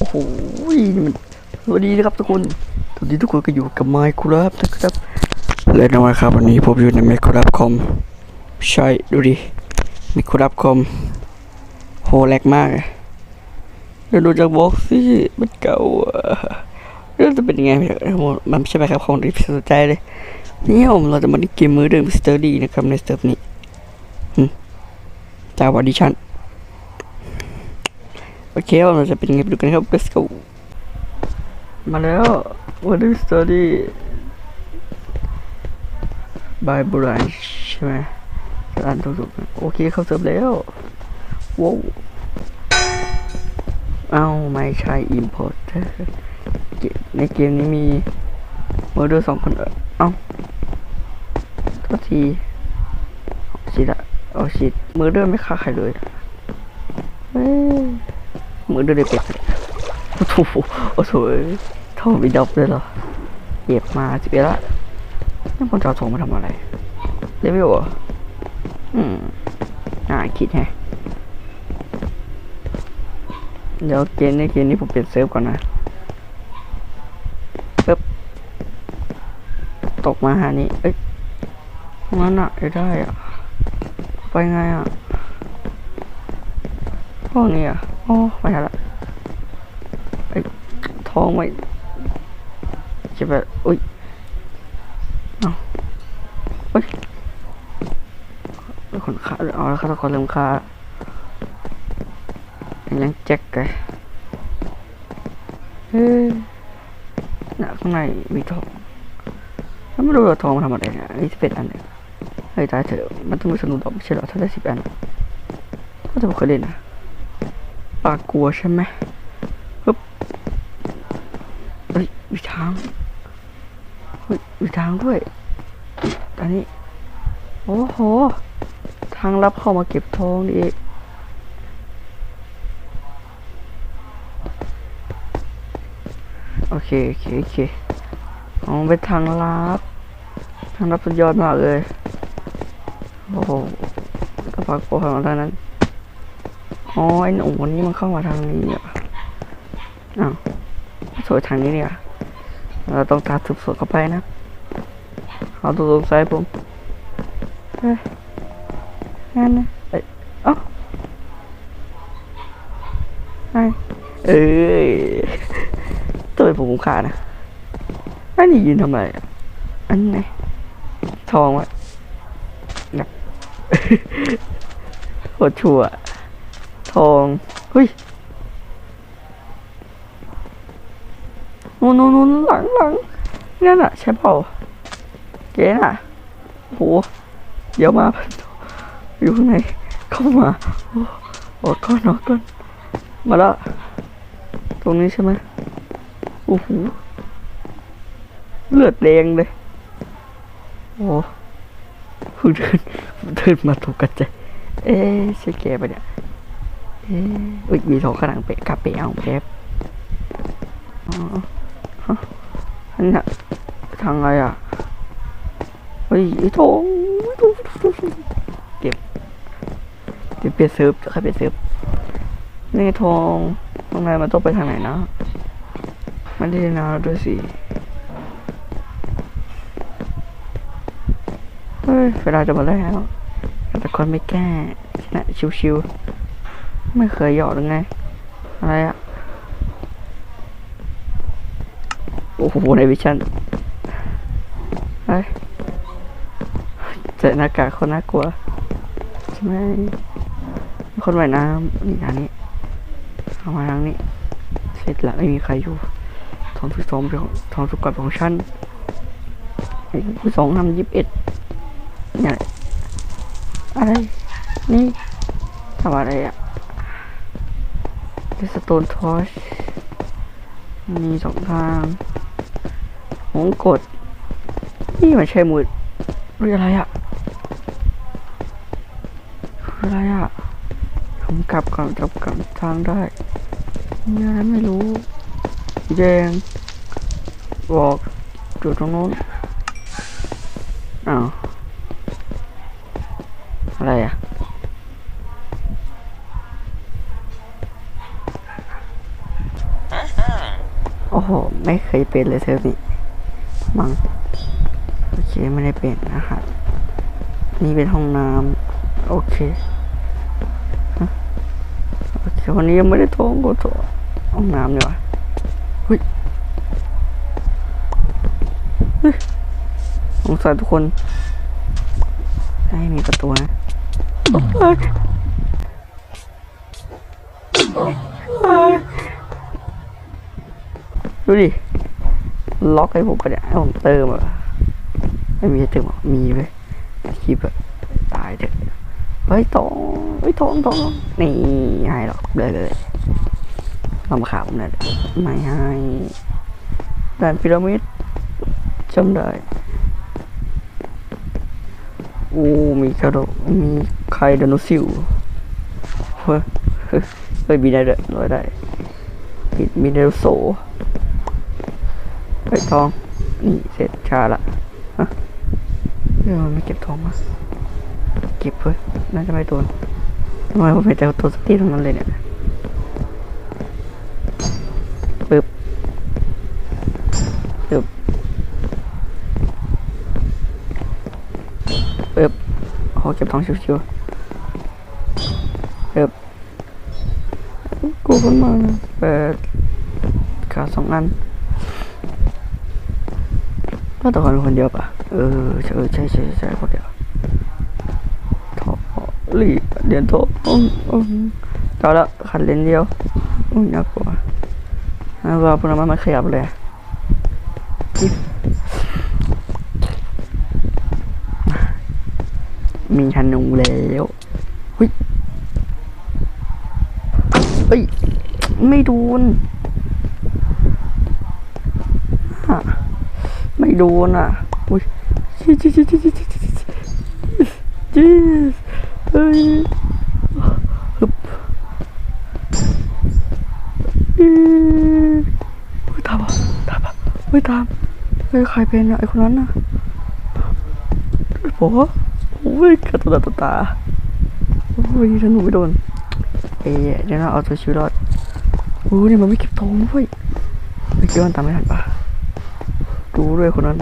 โอ้โหนี่มันสวัสดีนะครับทุกคนสวัสดีทุกคนก็อยู่กับไมค์ครับนะครับ และในวันครับวันนี้ผมอยู่ในไมค์ครับคอมใช่ดูดิไมค์ครับคอมโหแลกมากเดี๋ยวดูจากบล็อกสิมันเก่าเรื่องจะเป็นยังไงมันไม่ใช่ไหมครับของที่สนใจเลยนี่ผมเราจะมาเล่นเกมมือเดิมสเตอร์ดี้นะครับในสเซิร์ฟนี้จากวันดิชัน โอเคว่ามันจะเป็นยังไงไปดูกันครับ let's go มาแล้ววันนี้ study by branch ใช่ไหมอ่านถูกๆโอเคเข้าเสิร์ฟแล้วว้าวเอาไม่ใช่ import ในเกมนี้มีมอเดอร์สองคนเออเอ้าโทษทีชิดอะเอาชิดมอร์เดอร์ไม่ฆ่าใครเลยเอ้ย มือดือดเป็ดโอ้โหโอ้โหเท่อมีดอกเลยเหรอเก็บมาสิบเอ็ดละนี่คนจะเอาทองมาทำอะไรเลเวลเหรออืมอ่าคิดแฮะเดี๋ยวเกมในเกมนี้ผมเปลี่ยนเซิร์ฟก่อนนะปึ๊บตกมาหานี้เอ้ยมันอะได้อะไปไงอะห้องนี้อะ อ้ไม่ทันละไอ้ท้องไม่จะแบบอุ้ยเอาเฮ้ยคนขาเอาแล้วครับทุกคนเริ่มขายังแจ็คกันเฮ้ยน่ะข้างในมีทองแล้วไม่รู้ว่าทองมาทำอะไรเนี่ยอันนี้สิบเอ็ดอันเนี่ยเฮ้ยตายเถอะมันต้องมีสนุกดอกไม่ใช่หรอถ้าได้สิบอันก็จะไม่เคยเล่นนะ ปากกลัวใช่ไหมปึ๊บเฮ้ยมีทางเฮ้ยมีทางด้วยอันนี้ โอ้โห ทางลับเข้ามาเก็บทองดิโอเค โอเค โอเคอ๋อเป็นทางลับ ทางลับสุดยอดมากเลย โอ้โหกระเพาะโกของเรานั้น อ๋อไอ้หนูคนนี้มันเข้ามาทางนี้อะอ้าวสวยทางนี้เนี่ยเราต้องตามสืบสวนเข้าไปนะเอาตัวสงสัยผมเฮ้ยนั่นนะเอ้ยเอ้าไอ้เอ้ยตัวเป็นผมขาดนะอันนี้ยืนทำไมอันไหนทองวะแบบโคตรชั่ว ทองเฮ้ยนู่นนู่นนู่นหลังหลังนั่นอะใช่เปล่าเจ๊น่ะโหเดี๋ยวมา อยู่ข้างในเข้ามาโอ้โอ้ก้อนออกก้อนมาแล้วตรงนี้ใช่ไหมโอ้โหเลือดแดงเลยโอ้เพิ่งเดินเดินมาตกกระจายเอ๊ะใช่แกปะเนี่ย อ๊ะอุ๊ยมีทองข้างหลังเปะกาเปเอาแป๊บอ๋อฮะอันน่ะทางไรอะเฮ้ยไอ้ทองเก็บเดี๋ยวเปลี่ยนเซิร์ฟใครเปลี่ยนเซิร์ฟนี่ทองตรงไหนมันต้องไปทางไหนนะไม่ได้นะด้วยสิเฮ้ยเวลาจะหมดแล้วแต่คนไม่แก้ชนะชิวๆ ไม่เคยหยอดหรือไง อะไรอะโอ้โหในวิชั่นไอ้เจอหน้ากากคนน่ากลัวใช่ไหมคนว่ายน้ำนี่ทางนี้เอามาทางนี้ เสร็จละไม่มีใครอยู่ทองที่สองเป็นของทองสุกกับของฉันไอ้สองทำยี่สิบเอ็ดเนี่ยอะไร นี่ทำอะไรอะ สโตนทอชมีสองทางหงกด นี่มันใช่มือหรืออะไรอะคืออะไรอะผมกลับก่อนกลับกลับทางได้นี่อะไรไม่รู้แดงบอกจุดตรงโน้น ไม่เคยเป็นเลยเซิร์ฟนี้มังโอเคไม่ได้เป็นนะครับนี่เป็นห้องน้ำโอเคฮะโอเควันนี้ยังไม่ได้ท้องก็ท้องห้องน้ำเนี่ยวะเฮ้ยเฮ้ยสงสัยทุกคนให้มีประตูนะเฮ้ยเฮ้ย ดูดิ ล็อกให้ผมปะเนี่ยให้ผมเติมอะไม่มีเติมหรอมีไหมคลิปอะตายเถอะเฮ้ยทองเฮ้ยทองทองนี่ให้หรอกเลยเลยลำขาผมเนี่ยไม่ให้ด่านพีระมิดจำได้โอ้มีกระโดดมีไข่ไดโนเสิวเฮ้ยเฮ้ยเฮ้ยมีได้ด้วยลอยได้มีมีไดโนเสาร์ ไอ้ทอง นี่เสร็จชาละฮะเรื่องมันไม่เก็บทองมาเก็บเพื่อน่าจะไม่โดนทำไมผมเป็นแต่ตัวสตีทตรงนั้นเลยเนี่ยปึ๊บปึ๊บปึ๊บโอ้เก็บทองชิวๆปึ๊บกูขึ้นมาเปิดขาสองอัน ก็แต่คนคนเดียวปะเออใช่ใช่ใช่คนเดียวทอหลีเดียนโทอืมอืมเอละขันเลนเดียวอุ้ยน่ากลัวน่ากลัวพวกนั้นมันไม่ขยับเลยมีธนูแล้วเฮ้ย เฮ้ย ไม่โดน โดนอะอุ้ยจี๊จี๊จี๊จี๊จี๊จี๊จี๊เฮ้ยฮึบอือตามอะตามอะเฮ้ยตามเฮ้ยใครเป็นอะไอคนนั้นอะโอ้โหโอ้ยกระตุกตาตาโอ้ยฉันหนูไม่โดนเอ๊ะเดี๋ยวเราเอาตัวชีวิตรอดอู้นี่มันไม่เก็บทงด้วยไม่เกี่ยวมันตามไม่ทันปะ ดูด้วยคนนั้น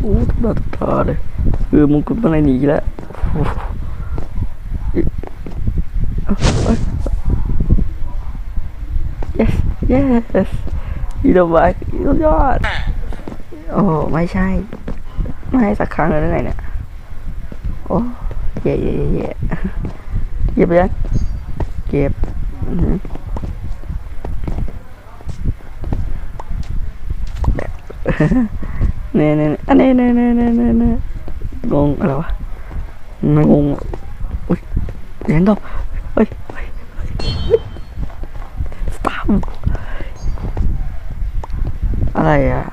โอ้ตาตาเลยเออมงกุฎมันอะไรหนีแล้วโอ้โหเอาไป yes yes อีดอกไม้สุดยอดโอ้ไม่ใช่ ไม่ให้สักครั้งเลยได้ไงเนี่ยโอ้เย่เย่เย่เย่เก็บยังเก็บ อือหือเน่เน่อันนี้เน่เน่เน่เน่เน่งงอะไรวะมันงงอุ้ยเหรียญทองเฮ้ยเฮ้ยเฮ้ยสตาร์มอะไรอะ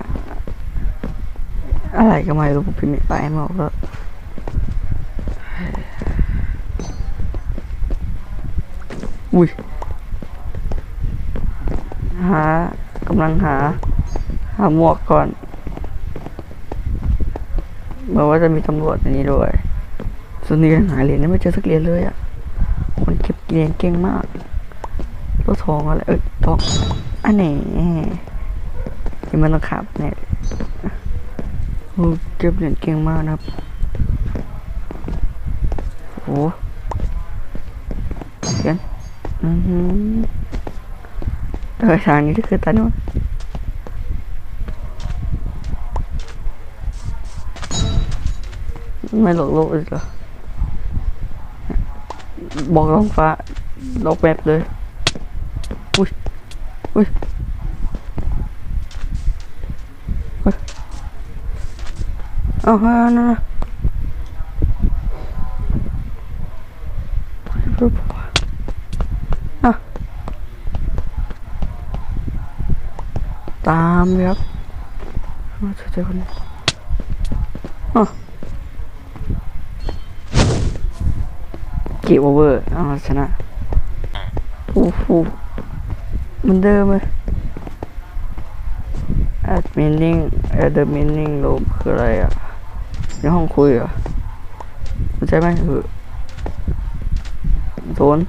อะไรก็ไม่รู้พิมพ์ไม่ไปหมดแล้วอุ้ยหากำลังหา หาหมวกก่อนบอกว่าจะมีตำรวจในนี้ด้วย ส่วนนี้หาเหรียญไม่เจอสักเหรียญเลยอะ คนเก็บเหรียญเก่งมากรถทองอะไร เอ้ยทองอันไหนที่มันต้องขับเนี่ยโอ้เก็บเหรียญเก่งมากนะครับ โอ้เหรียญอือหือเออทางนี้ที่คือตาโนน ไม่หลอกโลกอีกเหรอบอกท้องฟ้าลอกแบบเลย อุ้ย อุ้ยเฮ้ยเอาฮะนะนะรูปหัวอะตามเลยครับมาเจอเจอคนนี้อะ เกมโอเวอร์เอาชนะโอ้โหเหมันเดิมเลย add meaning add the meaning ลบคืออะไรอะในห้องคุยเหรอะเข้าใจไหมเออโซน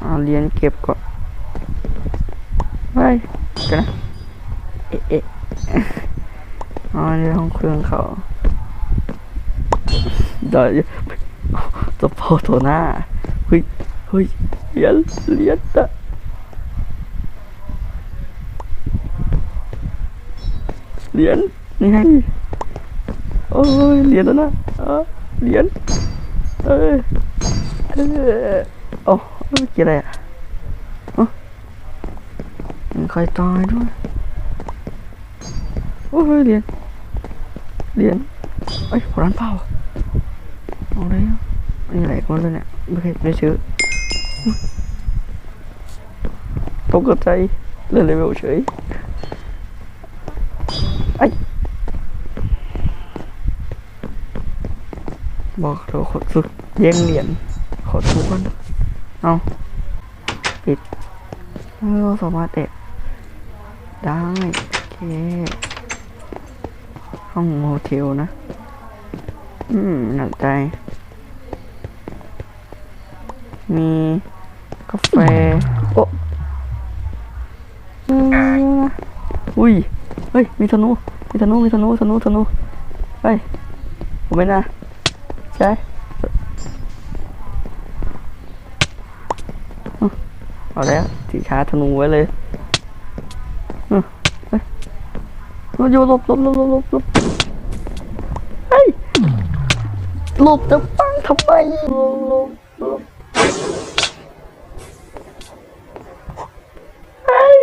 อาเอาเรียญเก็บก่อนเฮ้ยกันนะเอ๊ะเอ๊ะอ๋อในห้องเครื่องเขา ดี๋ยจะพอตัวหน้าเฮ้ยเฮ้ยเหรียญเหรียญอะเหรียญนี่ไงโอ้ยเหรียญแล้วนะเออเหรียญเออเออโอ้เกี้อะไรอะอ๋อมันคอยตายด้วยโอ้ยเหรียญเหรียญเอ้ยร้านเปล่า อาเลยอะอันนี้อะไรกันเลยเนี่ยไม่เคยได้ซื้อตกใจเลื่อนเลเวลเฉยไอ้บอกเราขอสุดแย่งเหรียญขอทุกคนเอาปิดเราสามารถเตะได้โอเคห้องโฮเทลนะ อืมน่าสนใจ มีกาแฟ โอ้อืมอุ้ย เฮ้ย มีธนู มีธนู มีธนู ธนู ธนู เฮ้ย ผมไม่น่าใช่อืมเอาแล้วสีชาร์จธนูไว้เลยอืมเฮ้ยเราอยู่หลบหลบหลบหลบหลบ หลบจะปังทำไมหลบหลบหลบเฮ้ย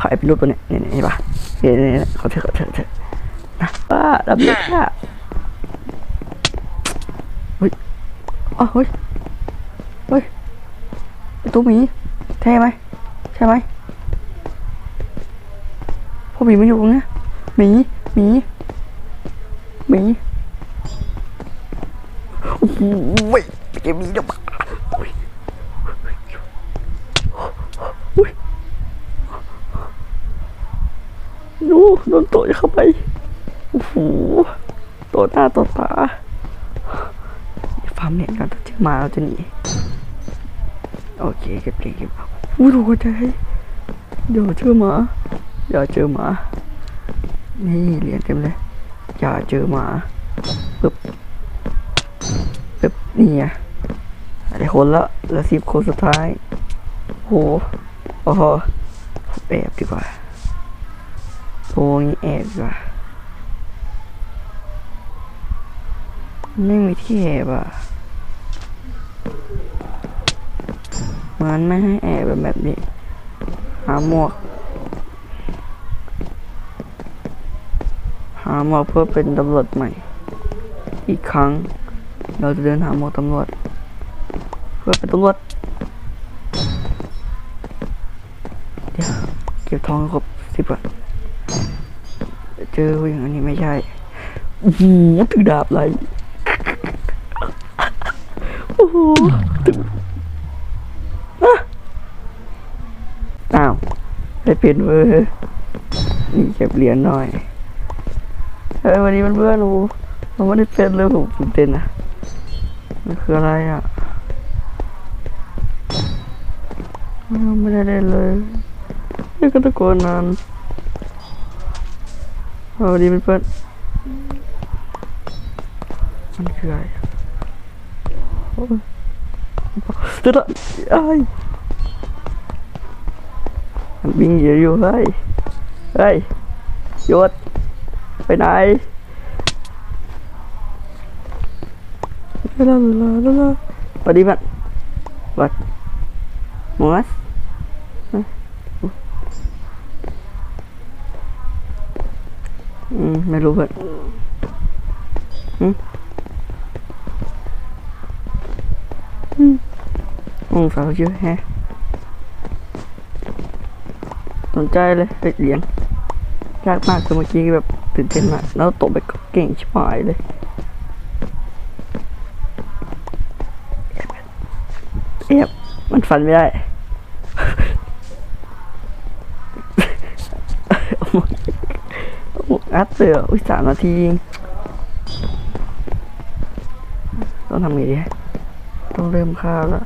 ขายเป็นรูปตัวเนี้ยเนี่ยเนี่ปะเนี่ยเนี่ยเนี่เขาเถอะเขาเถอะเถอะนะป้าดับเบิลค่ะเฮ้ยอ๋อเฮ้ยเฮ้ยตัวหมีใช่ไหมใช่ไหมพวกหมีมันอยู่ตรงนี้หมีหมีหมี อ้โหเกมนี้เดี๋ยวมาอุ้ยอุ้ยดูโดนโตะเข้าไปโอ้โหต่อหน้าต่อตาฟาร์มเน็ตกันถ้าเจอมาเราจะหนีโอเคเก็บเก็บเก็บอุ้ดูใจเดี๋ยวเจอหมาอย่าเจอหมา นี่เหรียญเต็มเลย อย่าเจอหมา ปึ๊บนี่ไงได้คนละแล้วสิบคนสุดท้ายโหโอ้โหแอบดีกว่าโอ้ยแอบดีกว่าไม่มีที่แอบอะมันไม่ให้แอบแบบนี้ หาหมวก หาหมวกเพื่อเป็นตำรวจใหม่ อีกครั้ง เราจะเดินหาหมวกตำรวจเพื่อเป็นตำรวจเดี๋ยวเก็บทองครบสิบก่อนเจอผู้หญิงอันนี้ไม่ใช่โอ้โหถือดาบไรโอ้โหถืออ้าวได้เป็นเว้ยนี่เก็บเหรียญหน่อยเฮ้ยวันนี้มันเพื่อนหนูผมไม่ได้เป็นเลยผมตื่นเต้นนะ มันคืออะไรอะไม่ได้เล่นเลยนี่ก็ตะโกนนานเอาดีเพื่อนมันคืออะไรโอ้ยเดี๋ยวละไอ้มันบิงอยู่อยู่เฮ้ยเฮ้ยหยุดไปไหน ลาลาลาลาสวัสดีบัดบัดมอสอืมไม่รู้บัดอืมอืมองสาวเยอะแฮะสนใจเลยเด็กเหรียญยากมากคือเมื่อกี้แบบตื่นเต้นมากแล้วตกไปก็เก่งชิบหายเลย เงีมันฟันไม่ได้หกอัดเสืออุ้ยสามนาทีต้องทำไงดีต้องเริ่มข้าวแล้ว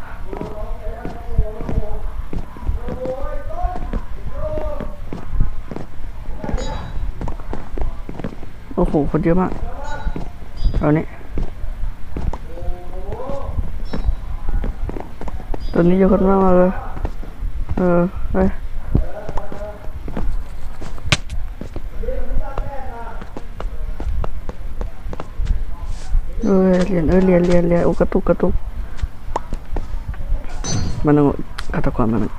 โอ้โห คนเยอะมากเอาเนี่ย ตอนนี้เยอะคนมากเลยเออไปเออเรียนเออเรียนเรียนเรียนโอ้กระตุกกระตุกมันต้องฆาตกรมันมัน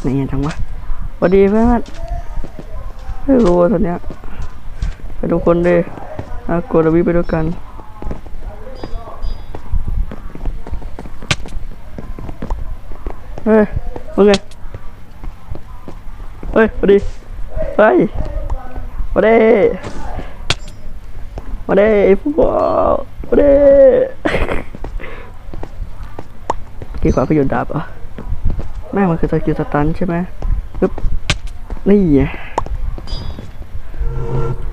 ไหนยังจังวะสวัสดีเพื่อนไม่รู้ตอนเนี้ยไปทุกคนดิอากดวิไปด้วยกัน เฮ้ยว่าไงเฮ้ยสวัสดีไปมาด้มาด้ไอ้พวกมาด้กี่ขวาประโยชน์ดาบเหรอแม่มันคือสกิลสตันใช่ไหมปึ๊บนี่ไง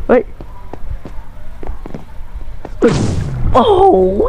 เฮ้ยโอ้โห